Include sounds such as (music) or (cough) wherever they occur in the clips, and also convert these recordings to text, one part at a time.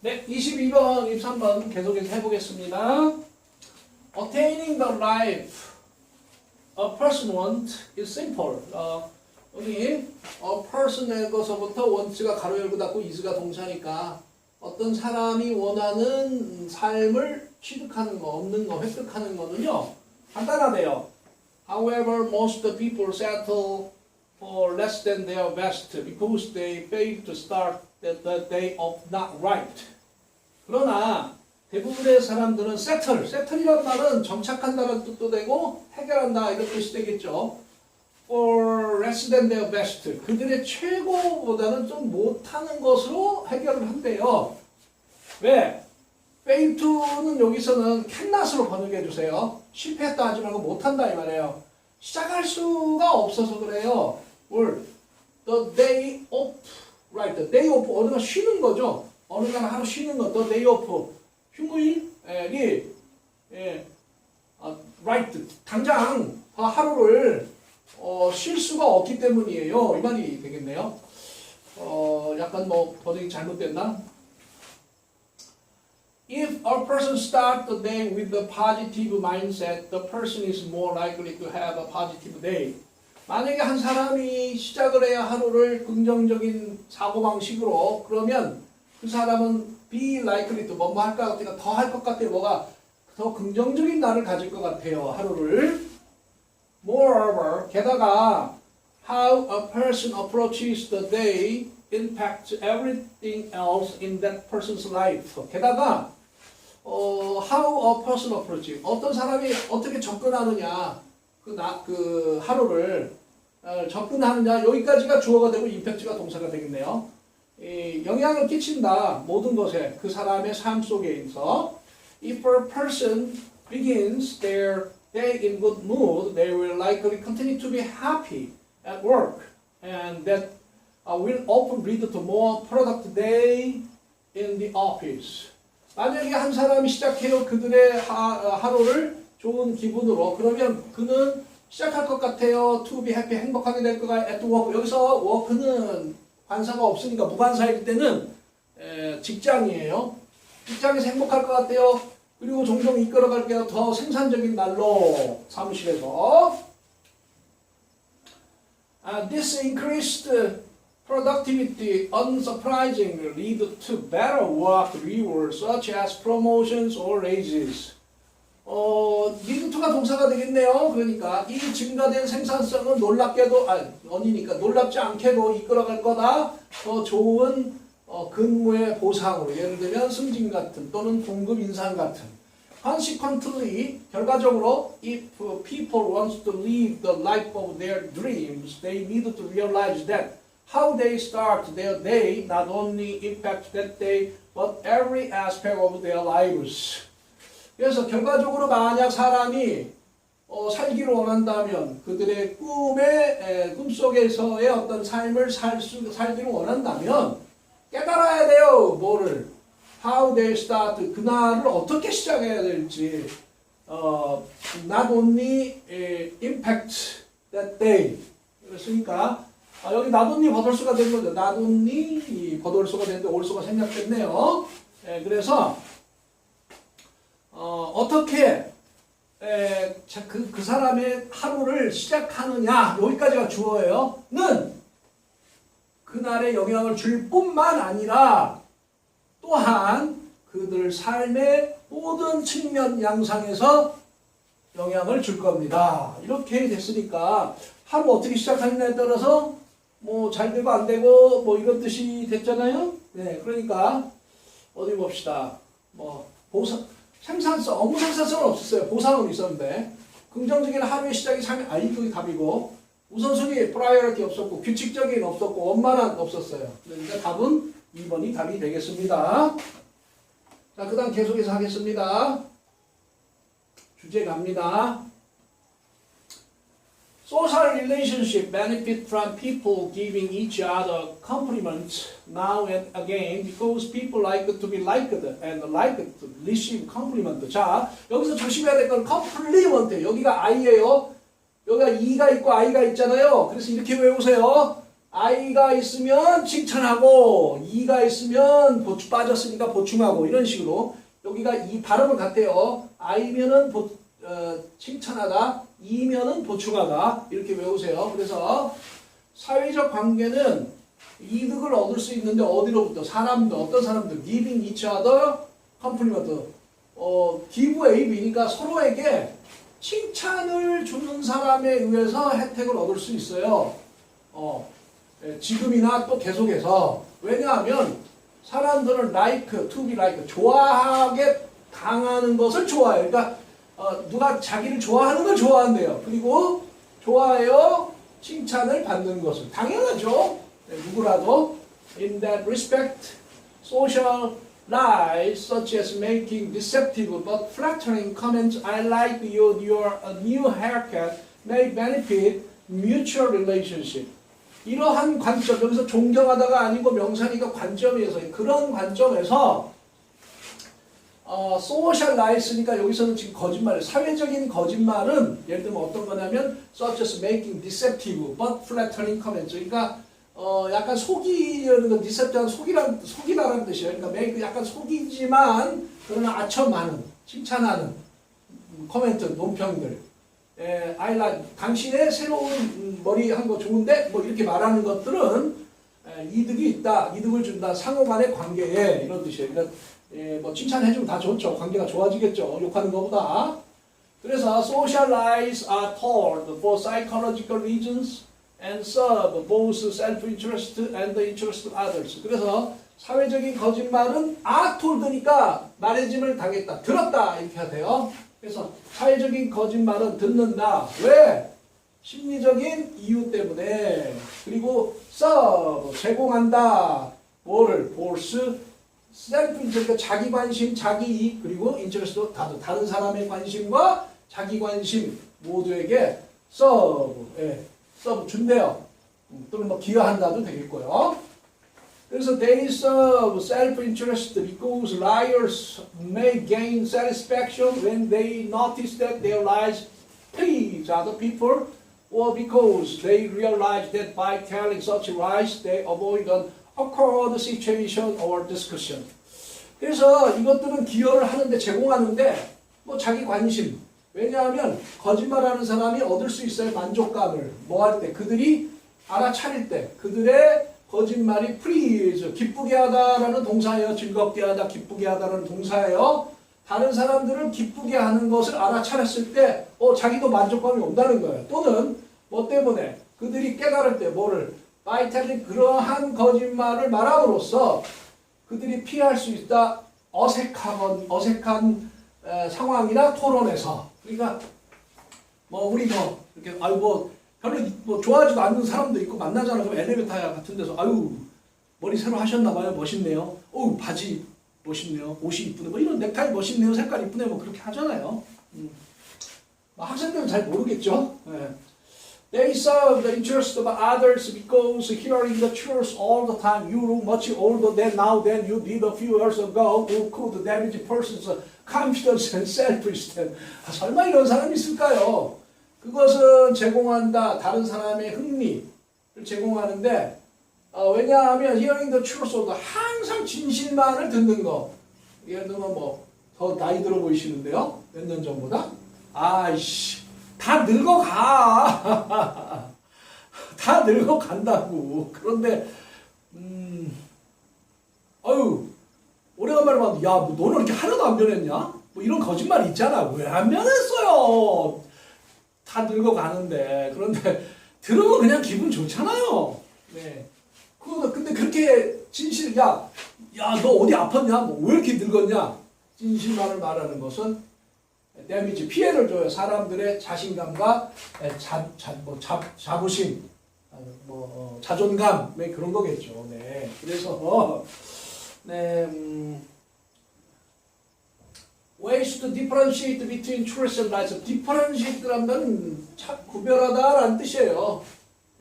네, 22번, 23번 계속해서 해보겠습니다. Attaining the life a person wants is simple. 어, 여기 a person의 것서부터 want가 가로 열고 닫고 is가 동사니까 어떤 사람이 원하는 삶을 취득하는 거, 얻는 거, 획득하는 거는요 간단하대요. However, most people settle for less than their best because they fail to start the day of not right. 그러나 대부분의 사람들은 settle, settle이란 말은 정착한다는 뜻도 되고 해결한다 이런 뜻이 되겠죠. For less than their best. 그들의 최고보다는 좀 못하는 것으로 해결을 한대요. 왜? fail to는 여기서는 cannot으로 번역해 주세요. 실패했다 하지 말고 못한다 이 말이에요. 시작할 수가 없어서 그래요. 뭘? The day of, right? The day of 어느 날 쉬는 거죠. 어느 날 하루 쉬는 거. The day of 휴무일이 예, 아, right. 당장 하루를 어, 쉴 수가 없기 때문이에요. 이 말이 되겠네요. 어, 약간 뭐 번역이 잘못됐나? If a person starts the day with a positive mindset, the person is more likely to have a positive day. 만약에 한 사람이 시작을 해야 하루를 긍정적인 사고방식으로 그러면 그 사람은 be likely to 뭐뭐 할 것 같으니까 더 할 것 같아요. 뭐가 더 긍정적인 날을 가질 것 같아요. 하루를. Moreover, 게다가 how a person approaches the day impacts everything else in that person's life. 게다가 어, how a person approach 어떤 사람이 어떻게 접근하느냐 그, 나, 그 하루를 어, 접근하느냐 여기까지가 주어가 되고 임팩트가 동사가 되겠네요. 이, 영향을 끼친다 모든 것에 그 사람의 삶 속에 있어 if a person begins their day in good mood, they will likely continue to be happy at work and that uh, will often lead to more productive day in the office. 만약에 한 사람이 시작해요 그들의 하, 어, 하루를 좋은 기분으로 그러면 그는 시작할 것 같아요 to be happy 행복하게 될 거가 at work 여기서 work는 관사가 없으니까 무관사일 때는 에, 직장이에요 직장에서 행복할 것 같아요 그리고 종종 이끌어갈게요 더 생산적인 날로 사무실에서 Uh, this increased productivity unsurprisingly lead to better work rewards such as promotions or raises. 어, to가 동사가 되겠네요. 그러니까 이 증가된 생산성은 놀랍게도 아, 언니니까 놀랍지 않게도 이끌어갈 거다. 더 좋은 어, 근무의 보상으로 예를 들면 승진 같은 또는 공급 인상 같은. Consequently, 결과적으로, if people want to live the life of their dreams, they need to realize that how they start their day not only impacts that day, but every aspect of their lives. 그래서 결과적으로 만약 사람이 어, 살기를 원한다면 그들의 꿈의 에, 꿈속에서의 어떤 삶을 살 수, 살기를 원한다면 깨달아야 돼요. 뭐를? How they start 그날을 어떻게 시작해야 될지 어, not only 에, impact that day 그랬으니까 아, 여기 not only 버돌수가 된 거죠. not only 이 버돌수가 됐는데 올수가 생략됐네요. 예, 그래서 어, 어떻게 에, 자, 그, 그 사람의 하루를 시작하느냐 여기까지가 주어예요. 는 그날의 영향을 줄 뿐만 아니라 또한 그들 삶의 모든 측면 양상에서 영향을 줄 겁니다. 이렇게 됐으니까 하루 어떻게 시작하느냐에 따라서 뭐 잘 되고 안 되고 뭐 이런 뜻이 됐잖아요. 네, 그러니까 어디 봅시다. 뭐 보상 생산성 업무 생산성은 없었어요. 보상은 있었는데 긍정적인 하루의 시작이 삶의 아 이쪽이 답이고 우선순위 프라이어리티 없었고 규칙적인 없었고 원만한 없었어요. 그러니까 답은 2번이 답이 되겠습니다. 자, 그 다음 계속해서 하겠습니다. 주제 갑니다. Social relationship benefit from people giving each other compliments now and again because people like to be liked and like to receive compliment. 자, 여기서 조심해야 될 건 compliment. 여기가 I예요. 여기가 E가 있고 I가 있잖아요. 그래서 이렇게 외우세요. I가 있으면 칭찬하고 E가 있으면 보충 빠졌으니까 보충하고 이런 식으로 여기가 이 발음은 같아요. I면은 보, 어, 칭찬하다, E면은 보충하다 이렇게 외우세요. 그래서 사회적 관계는 이득을 얻을 수 있는데 어디로부터 사람들 어떤 사람들 giving each other compliment 어 give A B니까 서로에게 칭찬을 주는 사람에 의해서 혜택을 얻을 수 있어요. 어 예, 지금이나 또 계속해서 왜냐하면 사람들은 like to be like 좋아하게 당하는 것을 좋아해요. 그러니까 어, 누가 자기를 좋아하는 걸 좋아한대요. 그리고 좋아해요 칭찬을 받는 것을 당연하죠. 네, 누구라도 in that respect social lies such as making deceptive but flattering comments I like your your uh, new haircut may benefit mutual relationship 이러한 관점 여기서 존경하다가 아니고 명상이가 관점에서 그런 관점에서 어, 소셜 라이스니까 여기서는 지금 거짓말, 사회적인 거짓말은 예를 들면 어떤 거냐면 such as making deceptive but flattering comments. 그러니까 어, 약간 속이려는 건 deceptive는 속이란 속이다라는 뜻이에요. 그러니까 make 약간 속이지만 그러나 아첨하는 칭찬하는 코멘트, 논평들. 에, I like 당신의 새로운 음, 머리 한 거 좋은데 뭐 이렇게 말하는 것들은 에, 이득이 있다, 이득을 준다, 상호간의 관계에 이런 뜻이에요. 그러니까 예, 뭐 칭찬해주면 다 좋죠. 관계가 좋아지겠죠. 욕하는 것보다. 그래서 social lies are told for psychological reasons and serve both self-interest and the interest of others. 그래서 사회적인 거짓말은 are told니까 말해짐을 당했다, 들었다 이렇게 하세요. 그래서 사회적인 거짓말은 듣는다. 왜? 심리적인 이유 때문에 그리고 serve 제공한다. 뭐를 force 셀프 인터레스트 자기 관심, 자기 이익 그리고 인터레스트 다른 다른 사람의 관심과 자기 관심 모두에게 서브, 예, 서브 준대요. 음, 또는 뭐 기여한다도 되겠고요. 그래서 they serve self-interest because liars may gain satisfaction when they notice that their lies please other people or because they realize that by telling such lies they avoid an awkward situation or discussion. 그래서 이것들은 기여를 하는데 제공하는데 뭐 자기 관심. 왜냐하면 거짓말하는 사람이 얻을 수 있어요 만족감을 뭐 할 때 그들이 알아차릴 때 그들의 거짓말이 please 기쁘게 하다라는 동사예요 즐겁게 하다 기쁘게 하다라는 동사예요 다른 사람들을 기쁘게 하는 것을 알아차렸을 때 어, 자기도 만족감이 온다는 거예요 또는 뭐 때문에 그들이 깨달을 때 뭐를 telling 그러한 거짓말을 말함으로써 그들이 피할 수 있다 어색한 어색한 에, 상황이나 토론에서 그러니까 뭐 우리 뭐 이렇게 아유 뭐 별로 뭐 좋아하지도 않는 사람도 있고 만나잖아. 그럼 엘리베이터 같은 데서 아유 머리 새로 하셨나 봐요. 멋있네요. 어우 바지 멋있네요. 옷이 이쁘네. 뭐 이런 넥타이 멋있네요. 색깔 이쁘네. 뭐 그렇게 하잖아요. 음. 뭐 학생들은 잘 모르겠죠. 예. They serve the interest of others because hearing the truth all the time, you look much older than now than you did a few years ago, who could damage person's confidence and self-esteem. 아, 설마 이런 사람이 있을까요? 그것은 제공한다. 다른 사람의 흥미를 제공하는데, 어, 왜냐하면 hearing the truth, 항상 진실만을 듣는 거. 예를 들면 뭐, 더 나이 들어 보이시는데요? 몇 년 전보다? 아이씨. 다 늙어가. (laughs) 다 늙어간다고. 그런데, 음, 아유, 오래간만에 봤는데, 야, 뭐 너는 이렇게 하나도 안 변했냐? 뭐 이런 거짓말 있잖아. 왜 안 변했어요? 다 늙어가는데. 그런데, 들으면 그냥 기분 좋잖아요. 네. 그, 근데 그렇게 진실, 야, 야, 너 어디 아팠냐? 뭐 왜 이렇게 늙었냐? 진실만을 말하는 것은 데미지 피해를 줘요. 사람들의 자신감과 자, 자, 뭐 자, 자부심, 아, 뭐 어, 자존감, 네, 그런 거겠죠. 네. 그래서 어, 네, 음, ways to differentiate between truth and lies. differentiate라면 차, 구별하다라는 뜻이에요.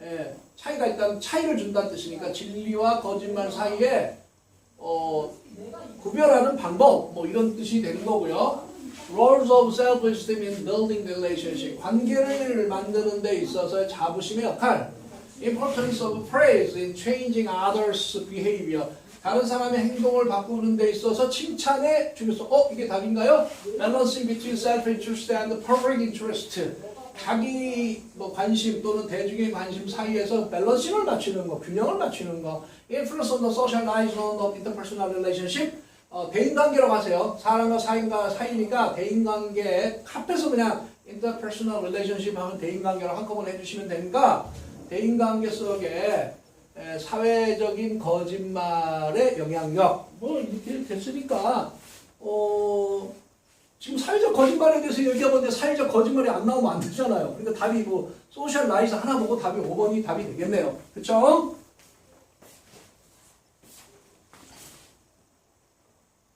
예, 차이가 있다는 차이를 준다는 뜻이니까 진리와 거짓말 사이에 어, 구별하는 방법, 뭐 이런 뜻이 되는 거고요. Roles of self-esteem in building the relationship. 관계를 만드는 데 있어서의 자부심의 역할. importance of praise in changing others' behavior. 다른 사람의 행동을 바꾸는 데 있어서 칭찬의 중요성. 어, 이게 답인가요? Balancing between self-interest and public interest. 자기 뭐 관심 또는 대중의 관심 사이에서 밸런싱을 맞추는 거, 균형을 맞추는 거. Influence on the socialization of interpersonal relationship. 어, 대인관계로 가세요. 사람과 사이가 사이니까 대인관계 합해서 그냥 interpersonal relationship 하면 대인관계로 한꺼번에 해주시면 되니까 대인관계 속에 에, 사회적인 거짓말의 영향력 뭐 이렇게 됐으니까 어 지금 사회적 거짓말에 대해서 얘기하는데 사회적 거짓말이 안 나오면 안 되잖아요. 그러니까 답이 뭐 소셜 라이즈 하나 보고 답이 5번이 답이 되겠네요. 그렇죠?